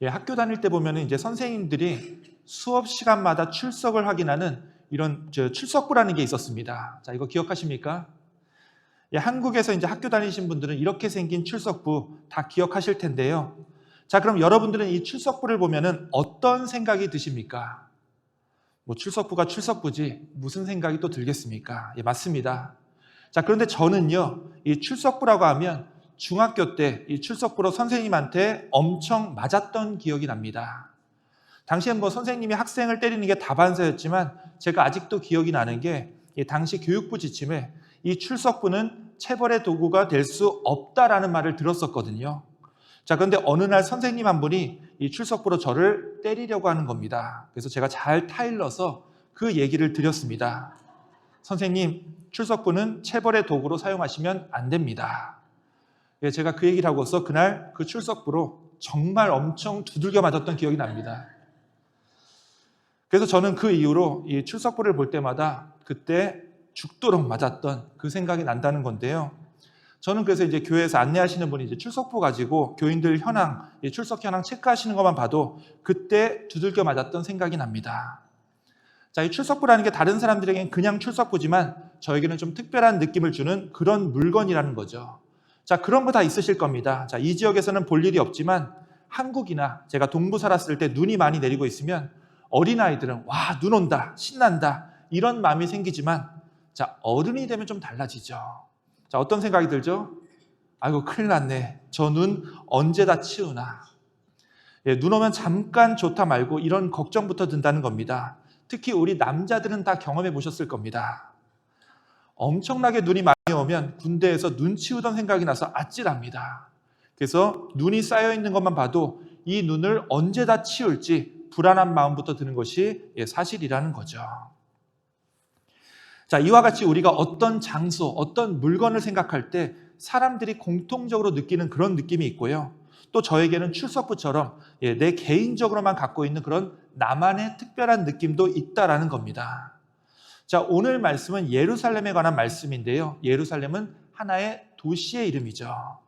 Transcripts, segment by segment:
예, 학교 다닐 때 보면은 이제 선생님들이 수업 시간마다 출석을 확인하는 이런 저 출석부라는 게 있었습니다. 자, 이거 기억하십니까? 예, 한국에서 이제 학교 다니신 분들은 이렇게 생긴 출석부 다 기억하실 텐데요. 자, 그럼 여러분들은 이 출석부를 보면은 어떤 생각이 드십니까? 뭐 출석부가 출석부지 무슨 생각이 또 들겠습니까? 예, 맞습니다. 자, 그런데 저는요, 이 출석부라고 하면 중학교 때 이 출석부로 선생님한테 엄청 맞았던 기억이 납니다. 당시엔 뭐 선생님이 학생을 때리는 게 다반사였지만 제가 아직도 기억이 나는 게이 당시 교육부 지침에 이 출석부는 체벌의 도구가 될 수 없다라는 말을 들었었거든요. 자, 그런데 어느 날 선생님 한 분이 이 출석부로 저를 때리려고 하는 겁니다. 그래서 제가 잘 타일러서 그 얘기를 드렸습니다. 선생님, 출석부는 체벌의 도구로 사용하시면 안 됩니다. 예, 제가 그 얘기를 하고서 그날 그 출석부로 정말 엄청 두들겨 맞았던 기억이 납니다. 그래서 저는 그 이후로 이 출석부를 볼 때마다 그때 죽도록 맞았던 그 생각이 난다는 건데요. 저는 그래서 이제 교회에서 안내하시는 분이 이제 출석부 가지고 교인들 현황, 이 출석 현황 체크하시는 것만 봐도 그때 두들겨 맞았던 생각이 납니다. 자, 이 출석부라는 게 다른 사람들에게는 그냥 출석부지만 저에게는 좀 특별한 느낌을 주는 그런 물건이라는 거죠. 자, 그런 거 다 있으실 겁니다. 자, 이 지역에서는 볼 일이 없지만 한국이나 제가 동부 살았을 때 눈이 많이 내리고 있으면 어린아이들은 와, 눈 온다, 신난다, 이런 마음이 생기지만 자, 어른이 되면 좀 달라지죠. 자, 어떤 생각이 들죠? 아이고, 큰일 났네. 저 눈 언제 다 치우나. 예, 눈 오면 잠깐 좋다 말고 이런 걱정부터 든다는 겁니다. 특히 우리 남자들은 다 경험해 보셨을 겁니다. 엄청나게 눈이 많이 오면 군대에서 눈 치우던 생각이 나서 아찔합니다. 그래서 눈이 쌓여 있는 것만 봐도 이 눈을 언제 다 치울지 불안한 마음부터 드는 것이 예, 사실이라는 거죠. 자, 이와 같이 우리가 어떤 장소, 어떤 물건을 생각할 때 사람들이 공통적으로 느끼는 그런 느낌이 있고요. 또 저에게는 출석부처럼 예, 내 개인적으로만 갖고 있는 그런 나만의 특별한 느낌도 있다라는 겁니다. 자, 오늘 말씀은 예루살렘에 관한 말씀인데요. 예루살렘은 하나의 도시의 이름이죠.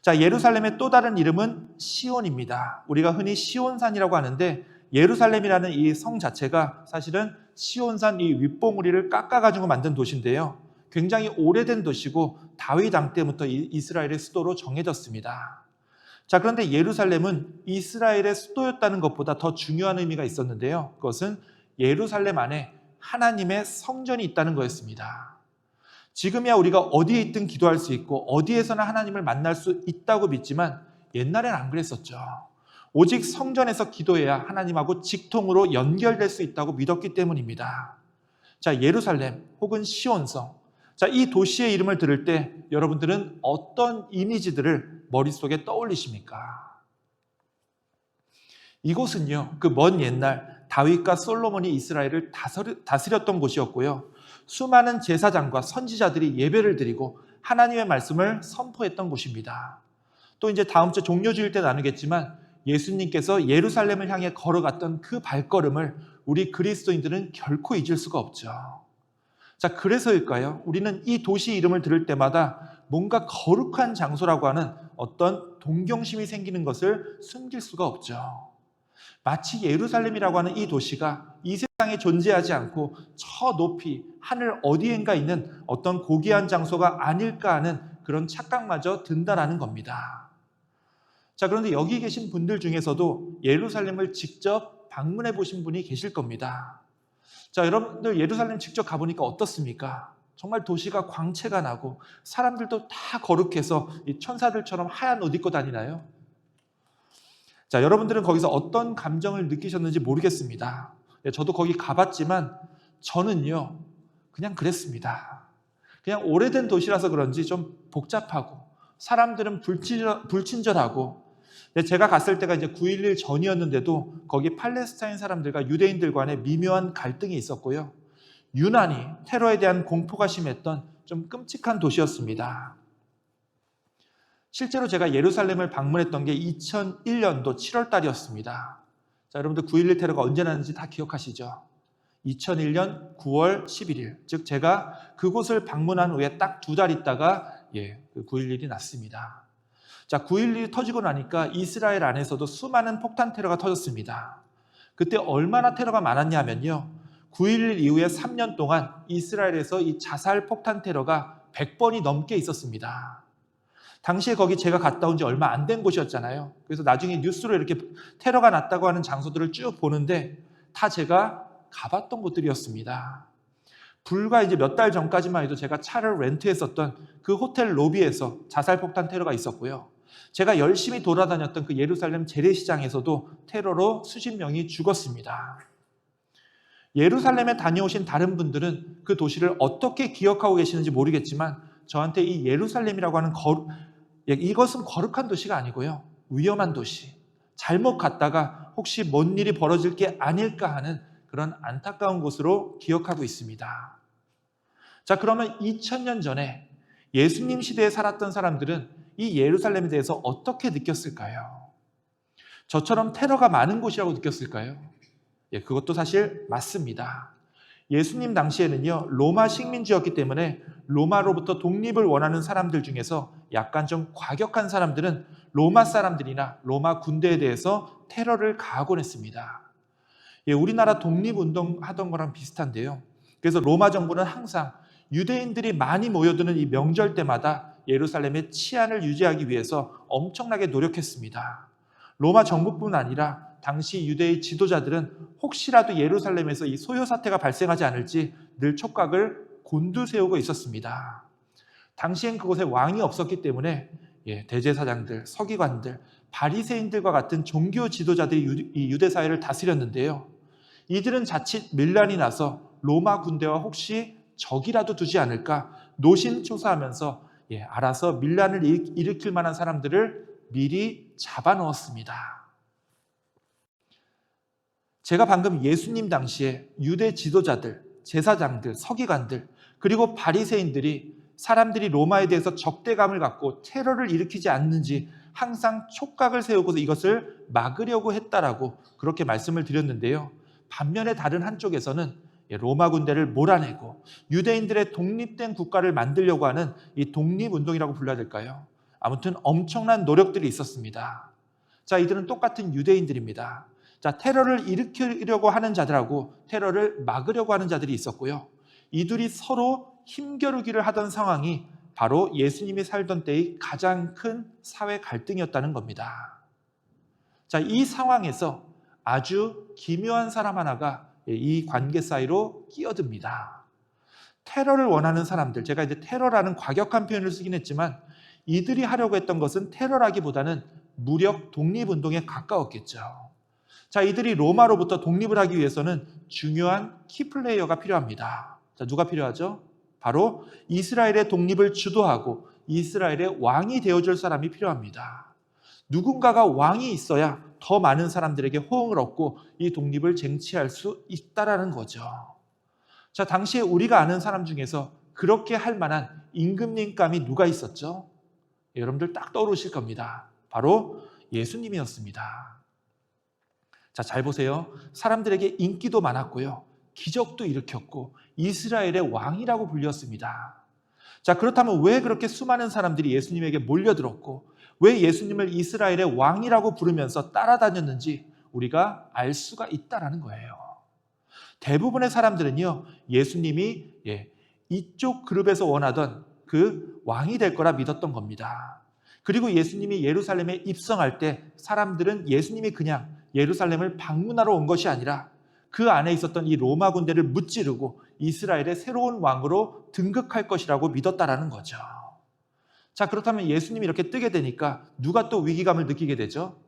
자, 예루살렘의 또 다른 이름은 시온입니다. 우리가 흔히 시온산이라고 하는데 예루살렘이라는 이 성 자체가 사실은 시온산 이 윗봉우리를 깎아가지고 만든 도시인데요. 굉장히 오래된 도시고 다윗 왕 때부터 이스라엘의 수도로 정해졌습니다. 자, 그런데 예루살렘은 이스라엘의 수도였다는 것보다 더 중요한 의미가 있었는데요. 그것은 예루살렘 안에 하나님의 성전이 있다는 거였습니다. 지금이야 우리가 어디에 있든 기도할 수 있고 어디에서나 하나님을 만날 수 있다고 믿지만 옛날엔 안 그랬었죠. 오직 성전에서 기도해야 하나님하고 직통으로 연결될 수 있다고 믿었기 때문입니다. 자, 예루살렘 혹은 시온성. 자, 이 도시의 이름을 들을 때 여러분들은 어떤 이미지들을 머릿속에 떠올리십니까? 이곳은요, 그 먼 옛날 다윗과 솔로몬이 이스라엘을 다스렸던 곳이었고요. 수많은 제사장과 선지자들이 예배를 드리고 하나님의 말씀을 선포했던 곳입니다. 또 이제 다음 주 종료주일 때 나누겠지만 예수님께서 예루살렘을 향해 걸어갔던 그 발걸음을 우리 그리스도인들은 결코 잊을 수가 없죠. 자, 그래서일까요? 우리는 이 도시 이름을 들을 때마다 뭔가 거룩한 장소라고 하는 어떤 동경심이 생기는 것을 숨길 수가 없죠. 마치 예루살렘이라고 하는 이 도시가 이 세상에 존재하지 않고 저 높이 하늘 어디엔가 있는 어떤 고귀한 장소가 아닐까 하는 그런 착각마저 든다라는 겁니다. 자, 그런데 여기 계신 분들 중에서도 예루살렘을 직접 방문해 보신 분이 계실 겁니다. 자, 여러분들 예루살렘 직접 가보니까 어떻습니까? 정말 도시가 광채가 나고 사람들도 다 거룩해서 천사들처럼 하얀 옷 입고 다니나요? 자, 여러분들은 거기서 어떤 감정을 느끼셨는지 모르겠습니다. 예, 저도 거기 가봤지만 저는요, 그냥 그랬습니다. 그냥 오래된 도시라서 그런지 좀 복잡하고 사람들은 불친절, 불친절하고 제가 갔을 때가 이제 9.11 전이었는데도 거기 팔레스타인 사람들과 유대인들 간에 미묘한 갈등이 있었고요. 유난히 테러에 대한 공포가 심했던 좀 끔찍한 도시였습니다. 실제로 제가 예루살렘을 방문했던 게 2001년도 7월 달이었습니다. 자, 여러분들 9.11 테러가 언제 났는지 다 기억하시죠? 2001년 9월 11일, 즉 제가 그곳을 방문한 후에 딱 두 달 있다가 예, 그 9.11이 났습니다. 자, 9.11이 터지고 나니까 이스라엘 안에서도 수많은 폭탄 테러가 터졌습니다. 그때 얼마나 테러가 많았냐면요. 9.11 이후에 3년 동안 이스라엘에서 이 자살 폭탄 테러가 100번이 넘게 있었습니다. 당시에 거기 제가 갔다 온 지 얼마 안 된 곳이었잖아요. 그래서 나중에 뉴스로 이렇게 테러가 났다고 하는 장소들을 쭉 보는데 다 제가 가봤던 곳들이었습니다. 불과 이제 몇 달 전까지만 해도 제가 차를 렌트했었던 그 호텔 로비에서 자살 폭탄 테러가 있었고요. 제가 열심히 돌아다녔던 그 예루살렘 재래시장에서도 테러로 수십 명이 죽었습니다. 예루살렘에 다녀오신 다른 분들은 그 도시를 어떻게 기억하고 계시는지 모르겠지만 저한테 이 예루살렘이라고 하는 예, 이것은 거룩한 도시가 아니고요. 위험한 도시. 잘못 갔다가 혹시 뭔 일이 벌어질 게 아닐까 하는 그런 안타까운 곳으로 기억하고 있습니다. 자, 그러면 2000년 전에 예수님 시대에 살았던 사람들은 이 예루살렘에 대해서 어떻게 느꼈을까요? 저처럼 테러가 많은 곳이라고 느꼈을까요? 예, 그것도 사실 맞습니다. 예수님 당시에는요, 로마 식민지였기 때문에 로마로부터 독립을 원하는 사람들 중에서 약간 좀 과격한 사람들은 로마 사람들이나 로마 군대에 대해서 테러를 가하곤 했습니다. 예, 우리나라 독립운동 하던 거랑 비슷한데요. 그래서 로마 정부는 항상 유대인들이 많이 모여드는 이 명절 때마다 예루살렘의 치안을 유지하기 위해서 엄청나게 노력했습니다. 로마 정부뿐 아니라 당시 유대의 지도자들은 혹시라도 예루살렘에서 이 소요 사태가 발생하지 않을지 늘 촉각을 곤두세우고 있었습니다. 당시엔 그곳에 왕이 없었기 때문에 예, 대제사장들, 서기관들, 바리새인들과 같은 종교 지도자들이 유, 대 사회를 다스렸는데요. 이들은 자칫 밀란이 나서 로마 군대와 혹시 적이라도 두지 않을까 노심초사하면서 예, 알아서 밀란을 일으킬 만한 사람들을 미리 잡아 넣었습니다. 제가 방금 예수님 당시에 유대 지도자들, 제사장들, 서기관들, 그리고 바리새인들이 사람들이 로마에 대해서 적대감을 갖고 테러를 일으키지 않는지 항상 촉각을 세우고서 이것을 막으려고 했다라고 그렇게 말씀을 드렸는데요. 반면에 다른 한쪽에서는 로마 군대를 몰아내고 유대인들의 독립된 국가를 만들려고 하는 이 독립운동이라고 불러야 될까요? 아무튼 엄청난 노력들이 있었습니다. 자, 이들은 똑같은 유대인들입니다. 자, 테러를 일으키려고 하는 자들하고 테러를 막으려고 하는 자들이 있었고요. 이들이 서로 힘겨루기를 하던 상황이 바로 예수님이 살던 때의 가장 큰 사회 갈등이었다는 겁니다. 자, 이 상황에서 아주 기묘한 사람 하나가 이 관계 사이로 끼어듭니다. 테러를 원하는 사람들, 제가 이제 테러라는 과격한 표현을 쓰긴 했지만 이들이 하려고 했던 것은 테러라기보다는 무력 독립운동에 가까웠겠죠. 자, 이들이 로마로부터 독립을 하기 위해서는 중요한 키플레이어가 필요합니다. 자, 누가 필요하죠? 바로 이스라엘의 독립을 주도하고 이스라엘의 왕이 되어줄 사람이 필요합니다. 누군가가 왕이 있어야 더 많은 사람들에게 호응을 얻고 이 독립을 쟁취할 수 있다라는 거죠. 자, 당시에 우리가 아는 사람 중에서 그렇게 할 만한 임금님감이 누가 있었죠? 여러분들 딱 떠오르실 겁니다. 바로 예수님이었습니다. 자, 잘 보세요. 사람들에게 인기도 많았고요. 기적도 일으켰고 이스라엘의 왕이라고 불렸습니다. 자, 그렇다면 왜 그렇게 수많은 사람들이 예수님에게 몰려들었고 왜 예수님을 이스라엘의 왕이라고 부르면서 따라다녔는지 우리가 알 수가 있다라는 거예요. 대부분의 사람들은요, 예수님이 예, 이쪽 그룹에서 원하던 그 왕이 될 거라 믿었던 겁니다. 그리고 예수님이 예루살렘에 입성할 때 사람들은 예수님이 그냥 예루살렘을 방문하러 온 것이 아니라 그 안에 있었던 이 로마 군대를 무찌르고 이스라엘의 새로운 왕으로 등극할 것이라고 믿었다라는 거죠. 자, 그렇다면 예수님이 이렇게 뜨게 되니까 누가 또 위기감을 느끼게 되죠?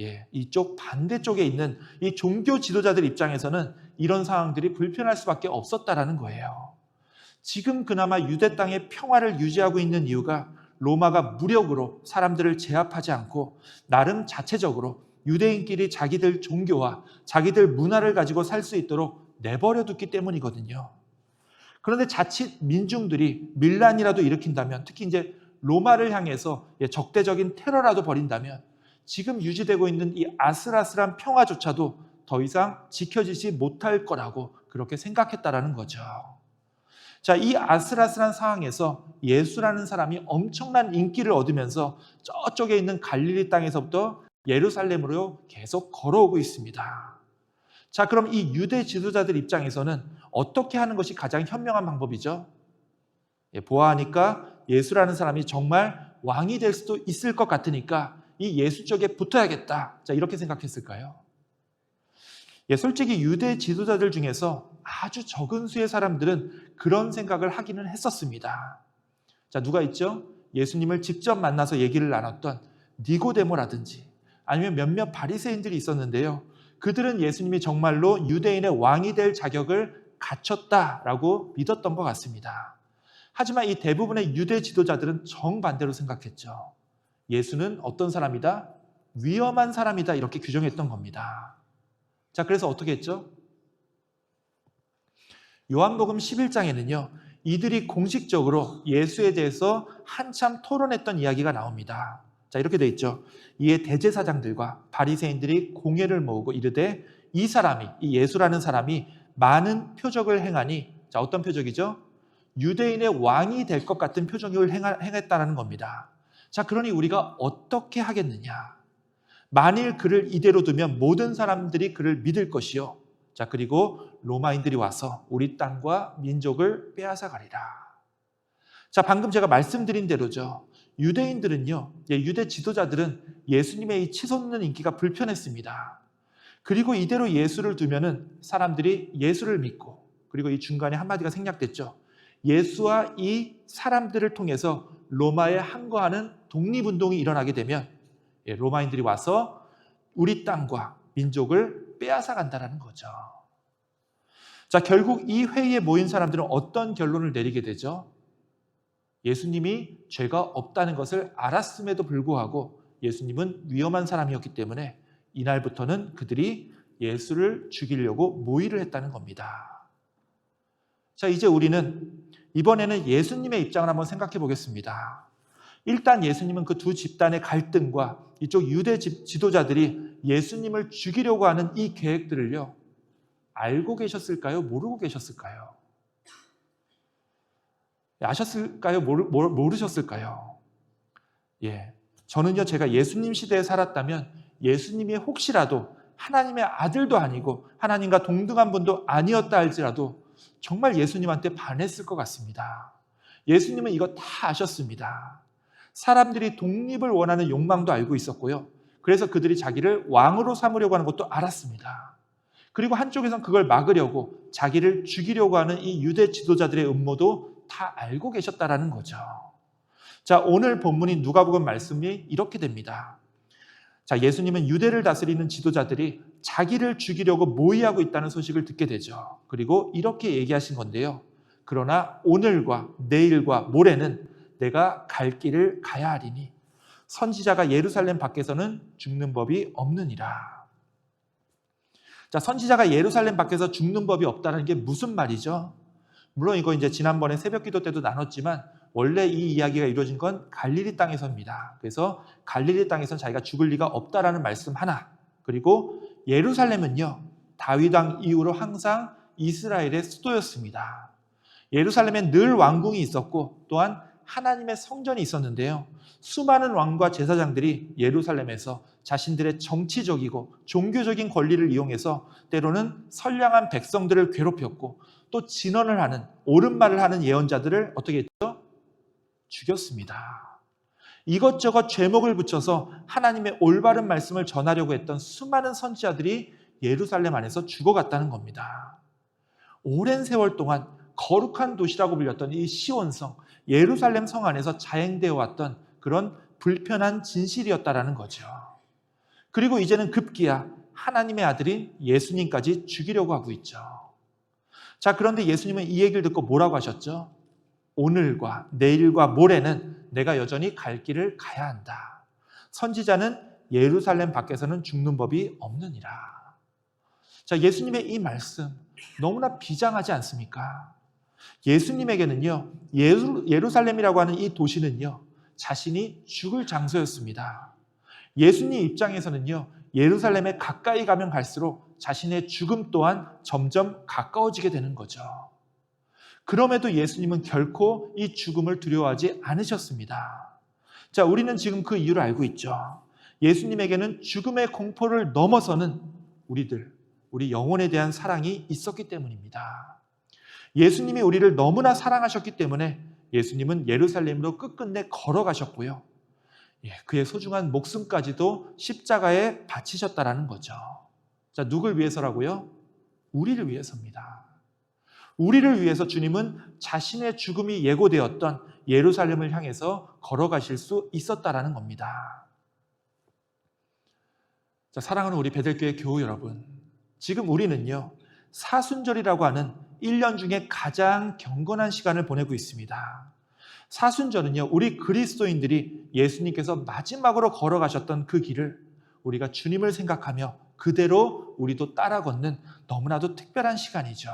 예, 이쪽 반대쪽에 있는 이 종교 지도자들 입장에서는 이런 상황들이 불편할 수밖에 없었다라는 거예요. 지금 그나마 유대 땅의 평화를 유지하고 있는 이유가 로마가 무력으로 사람들을 제압하지 않고 나름 자체적으로 유대인끼리 자기들 종교와 자기들 문화를 가지고 살 수 있도록 내버려 뒀기 때문이거든요. 그런데 자칫 민중들이 밀란이라도 일으킨다면 특히 이제 로마를 향해서 적대적인 테러라도 벌인다면 지금 유지되고 있는 이 아슬아슬한 평화조차도 더 이상 지켜지지 못할 거라고 그렇게 생각했다라는 거죠. 자, 이 아슬아슬한 상황에서 예수라는 사람이 엄청난 인기를 얻으면서 저쪽에 있는 갈릴리 땅에서부터 예루살렘으로 계속 걸어오고 있습니다. 자, 그럼 이 유대 지도자들 입장에서는 어떻게 하는 것이 가장 현명한 방법이죠? 예, 보아하니까 예수라는 사람이 정말 왕이 될 수도 있을 것 같으니까 이 예수 쪽에 붙어야겠다. 자, 이렇게 생각했을까요? 예, 솔직히 유대 지도자들 중에서 아주 적은 수의 사람들은 그런 생각을 하기는 했었습니다. 자, 누가 있죠? 예수님을 직접 만나서 얘기를 나눴던 니고데모라든지 아니면 몇몇 바리새인들이 있었는데요. 그들은 예수님이 정말로 유대인의 왕이 될 자격을 갖췄다라고 믿었던 것 같습니다. 하지만 이 대부분의 유대 지도자들은 정반대로 생각했죠. 예수는 어떤 사람이다? 위험한 사람이다. 이렇게 규정했던 겁니다. 자, 그래서 어떻게 했죠? 요한복음 11장에는요, 이들이 공식적으로 예수에 대해서 한참 토론했던 이야기가 나옵니다. 자, 이렇게 돼 있죠. 이에 대제사장들과 바리새인들이 공회를 모으고 이르되 이 사람이 이 예수라는 사람이 많은 표적을 행하니 자, 어떤 표적이죠? 유대인의 왕이 될 것 같은 표적을 행했다는 겁니다. 자, 그러니 우리가 어떻게 하겠느냐? 만일 그를 이대로 두면 모든 사람들이 그를 믿을 것이요. 자, 그리고 로마인들이 와서 우리 땅과 민족을 빼앗아 가리라. 자, 방금 제가 말씀드린 대로죠. 유대인들은요, 예, 유대 지도자들은 예수님의 이 치솟는 인기가 불편했습니다. 그리고 이대로 예수를 두면은 사람들이 예수를 믿고, 그리고 이 중간에 한마디가 생략됐죠. 예수와 이 사람들을 통해서 로마에 항거하는 독립운동이 일어나게 되면 예, 로마인들이 와서 우리 땅과 민족을 빼앗아 간다는 거죠. 자, 결국 이 회의에 모인 사람들은 어떤 결론을 내리게 되죠? 예수님이 죄가 없다는 것을 알았음에도 불구하고 예수님은 위험한 사람이었기 때문에 이날부터는 그들이 예수를 죽이려고 모의를 했다는 겁니다. 자, 이제 우리는 이번에는 예수님의 입장을 한번 생각해 보겠습니다. 일단 예수님은 그 두 집단의 갈등과 이쪽 유대 지도자들이 예수님을 죽이려고 하는 이 계획들을요, 알고 계셨을까요? 모르고 계셨을까요? 아셨을까요? 모르, 모르 셨을까요? 예. 저는요, 제가 예수님 시대에 살았다면 예수님이 혹시라도 하나님의 아들도 아니고 하나님과 동등한 분도 아니었다 할지라도 정말 예수님한테 반했을 것 같습니다. 예수님은 이거 다 아셨습니다. 사람들이 독립을 원하는 욕망도 알고 있었고요. 그래서 그들이 자기를 왕으로 삼으려고 하는 것도 알았습니다. 그리고 한쪽에선 그걸 막으려고 자기를 죽이려고 하는 이 유대 지도자들의 음모도 다 알고 계셨다라는 거죠. 자, 오늘 본문인 누가복음 말씀이 이렇게 됩니다. 자, 예수님은 유대를 다스리는 지도자들이 자기를 죽이려고 모의하고 있다는 소식을 듣게 되죠. 그리고 이렇게 얘기하신 건데요. 그러나 오늘과 내일과 모레는 내가 갈 길을 가야 하리니 선지자가 예루살렘 밖에서는 죽는 법이 없느니라. 자, 선지자가 예루살렘 밖에서 죽는 법이 없다는 게 무슨 말이죠? 물론 이거 이제 지난번에 새벽 기도 때도 나눴지만 원래 이 이야기가 이루어진 건 갈릴리 땅에서입니다. 그래서 갈릴리 땅에선 자기가 죽을 리가 없다라는 말씀 하나. 그리고 예루살렘은요. 다윗 왕 이후로 항상 이스라엘의 수도였습니다. 예루살렘엔 늘 왕궁이 있었고 또한 하나님의 성전이 있었는데요. 수많은 왕과 제사장들이 예루살렘에서 자신들의 정치적이고 종교적인 권리를 이용해서 때로는 선량한 백성들을 괴롭혔고 또 진언을 하는 옳은 말을 하는 예언자들을 어떻게 했죠? 죽였습니다. 이것저것 죄목을 붙여서 하나님의 올바른 말씀을 전하려고 했던 수많은 선지자들이 예루살렘 안에서 죽어갔다는 겁니다. 오랜 세월 동안 거룩한 도시라고 불렸던 이 시온성, 예루살렘 성 안에서 자행되어 왔던 그런 불편한 진실이었다라는 거죠. 그리고 이제는 급기야 하나님의 아들인 예수님까지 죽이려고 하고 있죠. 자, 그런데 예수님은 이 얘기를 듣고 뭐라고 하셨죠? 오늘과 내일과 모레는 내가 여전히 갈 길을 가야 한다. 선지자는 예루살렘 밖에서는 죽는 법이 없느니라. 자, 예수님의 이 말씀 너무나 비장하지 않습니까? 예수님에게는요, 예루, 예루살렘이라고 하는 이 도시는요, 자신이 죽을 장소였습니다. 예수님 입장에서는요, 예루살렘에 가까이 가면 갈수록 자신의 죽음 또한 점점 가까워지게 되는 거죠. 그럼에도 예수님은 결코 이 죽음을 두려워하지 않으셨습니다. 자, 우리는 지금 그 이유를 알고 있죠. 예수님에게는 죽음의 공포를 넘어서는 우리들, 우리 영혼에 대한 사랑이 있었기 때문입니다. 예수님이 우리를 너무나 사랑하셨기 때문에 예수님은 예루살렘으로 끝끝내 걸어가셨고요. 예, 그의 소중한 목숨까지도 십자가에 바치셨다라는 거죠. 자, 누굴 위해서라고요? 우리를 위해서입니다. 우리를 위해서 주님은 자신의 죽음이 예고되었던 예루살렘을 향해서 걸어가실 수 있었다라는 겁니다. 자, 사랑하는 우리 베델교회 교우 여러분. 지금 우리는요, 사순절이라고 하는 1년 중에 가장 경건한 시간을 보내고 있습니다. 사순절은요, 우리 그리스도인들이 예수님께서 마지막으로 걸어가셨던 그 길을 우리가 주님을 생각하며 그대로 우리도 따라 걷는 너무나도 특별한 시간이죠.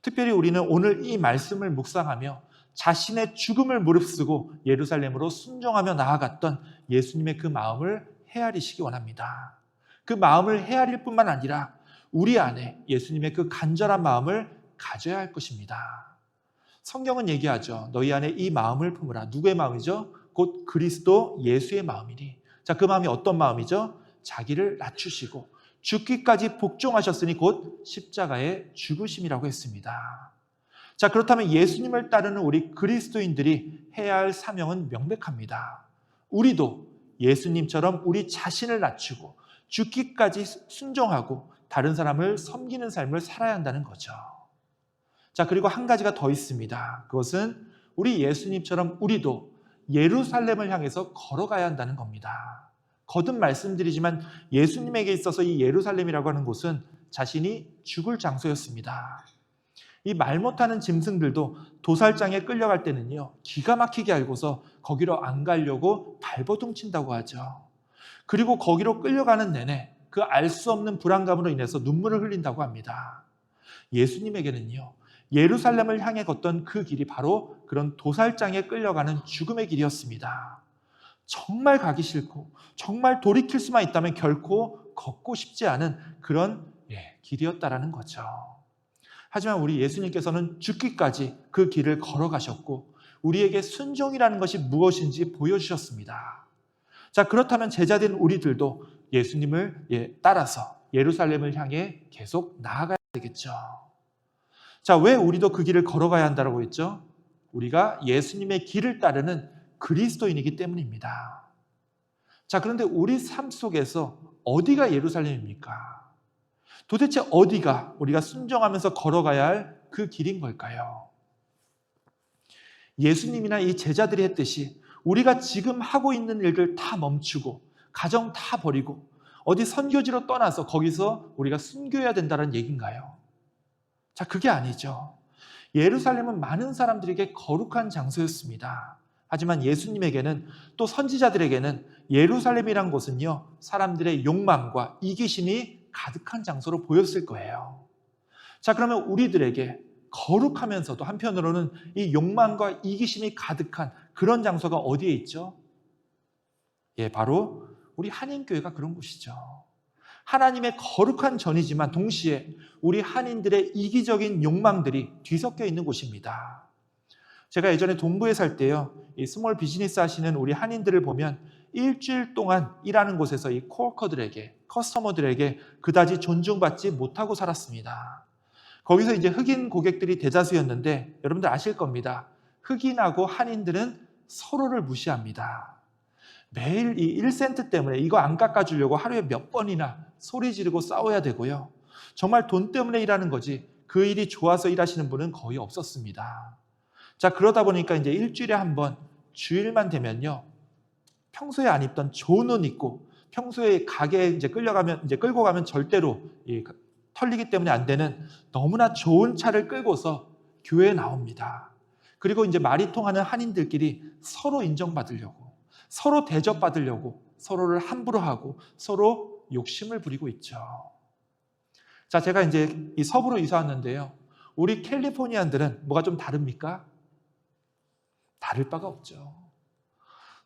특별히 우리는 오늘 이 말씀을 묵상하며 자신의 죽음을 무릅쓰고 예루살렘으로 순종하며 나아갔던 예수님의 그 마음을 헤아리시기 원합니다. 그 마음을 헤아릴 뿐만 아니라 우리 안에 예수님의 그 간절한 마음을 가져야 할 것입니다. 성경은 얘기하죠. 너희 안에 이 마음을 품으라. 누구의 마음이죠? 곧 그리스도 예수의 마음이니. 자, 그 마음이 어떤 마음이죠? 자기를 낮추시고 죽기까지 복종하셨으니 곧 십자가의 죽으심이라고 했습니다. 자, 그렇다면 예수님을 따르는 우리 그리스도인들이 해야 할 사명은 명백합니다. 우리도 예수님처럼 우리 자신을 낮추고 죽기까지 순종하고 다른 사람을 섬기는 삶을 살아야 한다는 거죠. 자, 그리고 한 가지가 더 있습니다. 그것은 우리 예수님처럼 우리도 예루살렘을 향해서 걸어가야 한다는 겁니다. 거듭 말씀드리지만 예수님에게 있어서 이 예루살렘이라고 하는 곳은 자신이 죽을 장소였습니다. 이 말 못하는 짐승들도 도살장에 끌려갈 때는요, 기가 막히게 알고서 거기로 안 가려고 발버둥 친다고 하죠. 그리고 거기로 끌려가는 내내 그 알 수 없는 불안감으로 인해서 눈물을 흘린다고 합니다. 예수님에게는요, 예루살렘을 향해 걷던 그 길이 바로 그런 도살장에 끌려가는 죽음의 길이었습니다. 정말 가기 싫고 정말 돌이킬 수만 있다면 결코 걷고 싶지 않은 그런 예, 길이었다라는 거죠. 하지만 우리 예수님께서는 죽기까지 그 길을 걸어가셨고 우리에게 순종이라는 것이 무엇인지 보여주셨습니다. 자 그렇다면 제자된 우리들도 예수님을 예, 따라서 예루살렘을 향해 계속 나아가야 되겠죠. 자, 왜 우리도 그 길을 걸어가야 한다고 했죠? 우리가 예수님의 길을 따르는 그리스도인이기 때문입니다. 자, 그런데 우리 삶 속에서 어디가 예루살렘입니까? 도대체 어디가 우리가 순종하면서 걸어가야 할 그 길인 걸까요? 예수님이나 이 제자들이 했듯이 우리가 지금 하고 있는 일들 다 멈추고 가정 다 버리고 어디 선교지로 떠나서 거기서 우리가 순교해야 된다는 얘기인가요? 자, 그게 아니죠. 예루살렘은 많은 사람들에게 거룩한 장소였습니다. 하지만 예수님에게는 또 선지자들에게는 예루살렘이란 곳은요, 사람들의 욕망과 이기심이 가득한 장소로 보였을 거예요. 자, 그러면 우리들에게 거룩하면서도 한편으로는 이 욕망과 이기심이 가득한 그런 장소가 어디에 있죠? 예, 바로 우리 한인교회가 그런 곳이죠. 하나님의 거룩한 전이지만 동시에 우리 한인들의 이기적인 욕망들이 뒤섞여 있는 곳입니다. 제가 예전에 동부에 살 때요, 이 스몰 비즈니스 하시는 우리 한인들을 보면 일주일 동안 일하는 곳에서 이 코어커들에게, 커스터머들에게 그다지 존중받지 못하고 살았습니다. 거기서 이제 흑인 고객들이 대다수였는데 여러분들 아실 겁니다. 흑인하고 한인들은 서로를 무시합니다. 매일 이 1센트 때문에 이거 안 깎아주려고 하루에 몇 번이나 소리 지르고 싸워야 되고요. 정말 돈 때문에 일하는 거지 그 일이 좋아서 일하시는 분은 거의 없었습니다. 자, 그러다 보니까 이제 일주일에 한 번 주일만 되면요. 평소에 안 입던 좋은 옷 입고 평소에 가게에 이제 끌려가면 이제 끌고 가면 절대로 이 털리기 때문에 안 되는 너무나 좋은 차를 끌고서 교회에 나옵니다. 그리고 이제 말이 통하는 한인들끼리 서로 인정받으려고 서로 대접받으려고 서로를 함부로 하고 서로 욕심을 부리고 있죠. 자, 제가 이제 이 서부로 이사 왔는데요. 우리 캘리포니안들은 뭐가 좀 다릅니까? 다를 바가 없죠.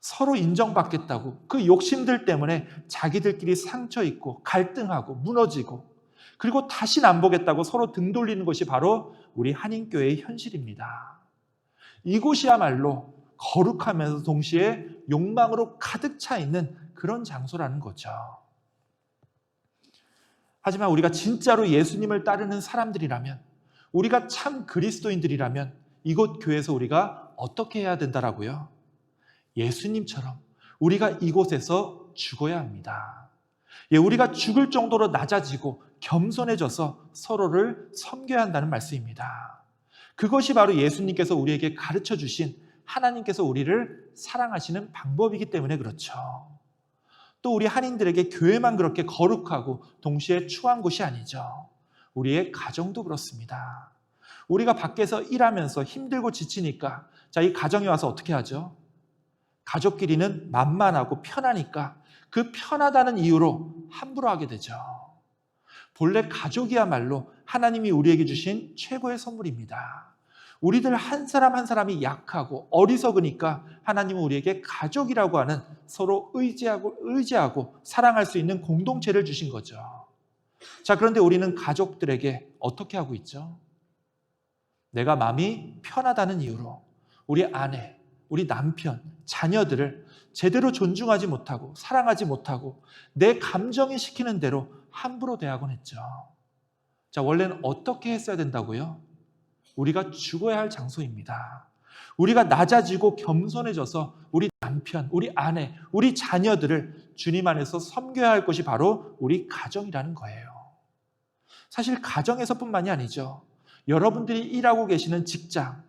서로 인정받겠다고 그 욕심들 때문에 자기들끼리 상처 있고 갈등하고 무너지고 그리고 다시는 안 보겠다고 서로 등 돌리는 것이 바로 우리 한인교회의 현실입니다. 이곳이야말로 거룩하면서 동시에 욕망으로 가득 차 있는 그런 장소라는 거죠. 하지만 우리가 진짜로 예수님을 따르는 사람들이라면, 우리가 참 그리스도인들이라면 이곳 교회에서 우리가 어떻게 해야 된다라고요? 예수님처럼 우리가 이곳에서 죽어야 합니다. 예, 우리가 죽을 정도로 낮아지고 겸손해져서 서로를 섬겨야 한다는 말씀입니다. 그것이 바로 예수님께서 우리에게 가르쳐 주신 하나님께서 우리를 사랑하시는 방법이기 때문에 그렇죠. 또 우리 한인들에게 교회만 그렇게 거룩하고 동시에 추한 곳이 아니죠. 우리의 가정도 그렇습니다. 우리가 밖에서 일하면서 힘들고 지치니까 자, 이 가정에 와서 어떻게 하죠? 가족끼리는 만만하고 편하니까 그 편하다는 이유로 함부로 하게 되죠. 본래 가족이야말로 하나님이 우리에게 주신 최고의 선물입니다. 우리들 한 사람 한 사람이 약하고 어리석으니까 하나님은 우리에게 가족이라고 하는 서로 의지하고 의지하고 사랑할 수 있는 공동체를 주신 거죠. 자, 그런데 우리는 가족들에게 어떻게 하고 있죠? 내가 마음이 편하다는 이유로 우리 아내, 우리 남편, 자녀들을 제대로 존중하지 못하고 사랑하지 못하고 내 감정이 시키는 대로 함부로 대하곤 했죠. 자, 원래는 어떻게 했어야 된다고요? 우리가 죽어야 할 장소입니다. 우리가 낮아지고 겸손해져서 우리 남편, 우리 아내, 우리 자녀들을 주님 안에서 섬겨야 할 것이 바로 우리 가정이라는 거예요. 사실 가정에서뿐만이 아니죠. 여러분들이 일하고 계시는 직장,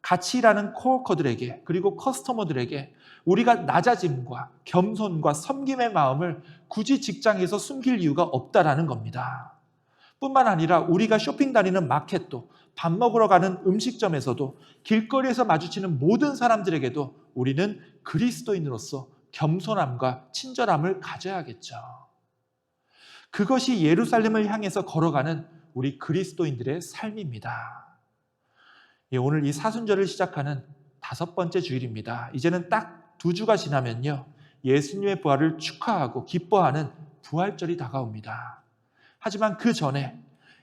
같이 일하는 코워커들에게 그리고 커스터머들에게 우리가 낮아짐과 겸손과 섬김의 마음을 굳이 직장에서 숨길 이유가 없다라는 겁니다. 뿐만 아니라 우리가 쇼핑 다니는 마켓도 밥 먹으러 가는 음식점에서도 길거리에서 마주치는 모든 사람들에게도 우리는 그리스도인으로서 겸손함과 친절함을 가져야겠죠. 그것이 예루살렘을 향해서 걸어가는 우리 그리스도인들의 삶입니다. 예, 오늘 이 사순절을 시작하는 다섯 번째 주일입니다. 이제는 딱 두 주가 지나면요. 예수님의 부활을 축하하고 기뻐하는 부활절이 다가옵니다. 하지만 그 전에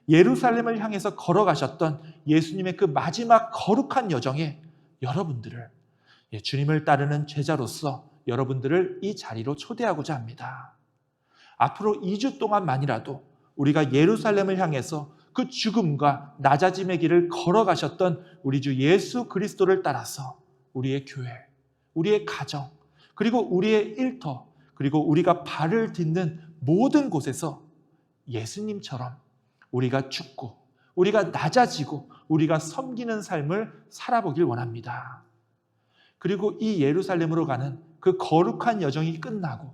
예루살렘을 향해서 걸어가셨던 예수님의 그 마지막 거룩한 여정에 여러분들을 예, 주님을 따르는 제자로서 여러분들을 이 자리로 초대하고자 합니다. 앞으로 2주 동안만이라도 우리가 예루살렘을 향해서 그 죽음과 낮아짐의 길을 걸어가셨던 우리 주 예수 그리스도를 따라서 우리의 교회, 우리의 가정, 그리고 우리의 일터, 그리고 우리가 발을 딛는 모든 곳에서 예수님처럼 우리가 죽고, 우리가 낮아지고, 우리가 섬기는 삶을 살아보길 원합니다. 그리고 이 예루살렘으로 가는 그 거룩한 여정이 끝나고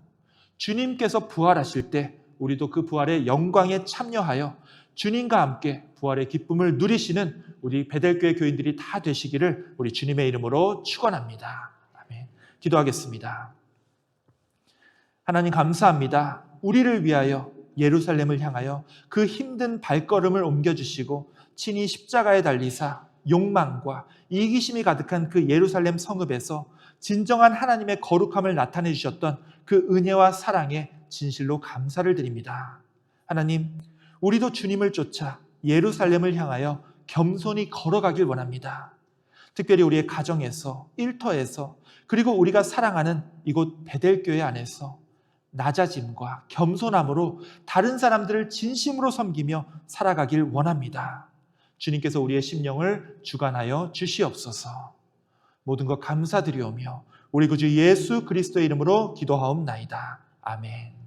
주님께서 부활하실 때 우리도 그 부활의 영광에 참여하여 주님과 함께 부활의 기쁨을 누리시는 우리 베델교회 교인들이 다 되시기를 우리 주님의 이름으로 축원합니다. 아멘. 기도하겠습니다. 하나님 감사합니다. 우리를 위하여 예루살렘을 향하여 그 힘든 발걸음을 옮겨주시고 친히 십자가에 달리사 욕망과 이기심이 가득한 그 예루살렘 성읍에서 진정한 하나님의 거룩함을 나타내 주셨던 그 은혜와 사랑에 진실로 감사를 드립니다. 하나님, 우리도 주님을 쫓아 예루살렘을 향하여 겸손히 걸어가길 원합니다. 특별히 우리의 가정에서, 일터에서, 그리고 우리가 사랑하는 이곳 베델교회 안에서 낮아짐과 겸손함으로 다른 사람들을 진심으로 섬기며 살아가길 원합니다. 주님께서 우리의 심령을 주관하여 주시옵소서. 모든 것 감사드리오며 우리 구주 예수 그리스도의 이름으로 기도하옵나이다. 아멘.